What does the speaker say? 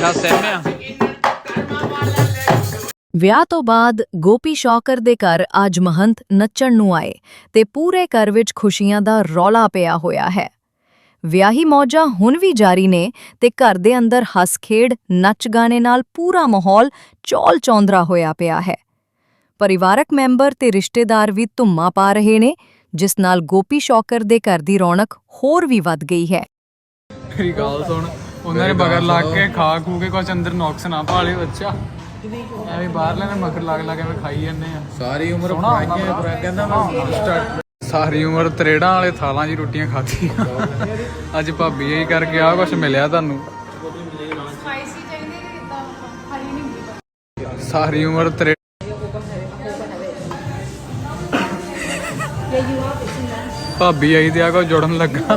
ਦਾ ਵਿਆਹ ਤੋਂ ਬਾਅਦ ਗੋਪੀ ਸ਼ੌਕਰ ਦੇ ਘਰ ਅੱਜ ਮਹੰਤ ਨੱਚਣ ਨੂੰ ਆਏ ਤੇ ਪੂਰੇ ਘਰ ਵਿੱਚ ਖੁਸ਼ੀਆਂ ਦਾ ਰੌਲਾ ਪਿਆ ਹੋਇਆ ਹੈ। ਵਿਆਹੀ ਮੌਜਾਂ ਹੁਣ ਵੀ ਜਾਰੀ ਨੇ ਤੇ ਘਰ ਦੇ ਅੰਦਰ ਹੱਸ-ਖੇਡ ਨੱਚ ਗਾਣੇ ਨਾਲ ਪੂਰਾ ਮਾਹੌਲ ਚੌਲ ਚੌਂਦਰਾ ਹੋਇਆ ਪਿਆ ਹੈ। ਪਰਿਵਾਰਕ ਮੈਂਬਰ ਤੇ ਰਿਸ਼ਤੇਦਾਰ ਵੀ ਧੁੰਮਾਂ ਪਾ ਰਹੇ ਨੇ ਜਿਸ ਨਾਲ ਗੋਪੀ ਸ਼ੌਕਰ ਦੇ ਘਰ ਦੀ ਰੌਣਕ ਹੋਰ ਵੀ ਵੱਧ ਗਈ ਹੈ। ਮੇਰੀ ਗੱਲ ਸੁਣ ਉਹਨਾਂ ਨੇ ਬਗਰ ਲੱਗ ਕੇ ਖਾ ਖੂ ਕੇ ਕੁਛ ਅੰਦਰ ਨੁਕਸ ਨਾ ਪਾਲੇ ਬੱਚਾ। ਐਵੇਂ ਬਾਹਰ ਲੈਣੇ ਮਗਰ ਲੱਗ ਲੱਗ ਐਵੇਂ ਖਾਈ ਜਾਂਦੇ ਆ। ਸਾਰੀ ਉਮਰ ਫਰਾਈਆਂ ਕਹਿੰਦਾ ਮੈਂ ਸਾਰੀ ਉਮਰ ਤਰੇੜਾਂ ਵਾਲੇ ਥਾਲਾਂ 'ਚ ਰੋਟੀਆਂ ਖਾਧੀਆਂ। ਅੱਜ ਭਾਬੀ ਇਹੀ ਕਰਕੇ ਆ ਕੁਛ ਮਿਲਿਆ ਤੁਹਾਨੂੰ। ਸਪਾਈਸੀ ਚਾਹੀਦੀ ਕਿ ਇਦਾਂ ਖਾਲੀ ਨਹੀਂ ਹੁੰਦੀ? ਸਾਰੀ ਉਮਰ ਤਰੇ ਭਾਬੀ ਆਈ ਤੇ ਆ ਕੋ ਜੁੜਨ ਲੱਗਾ।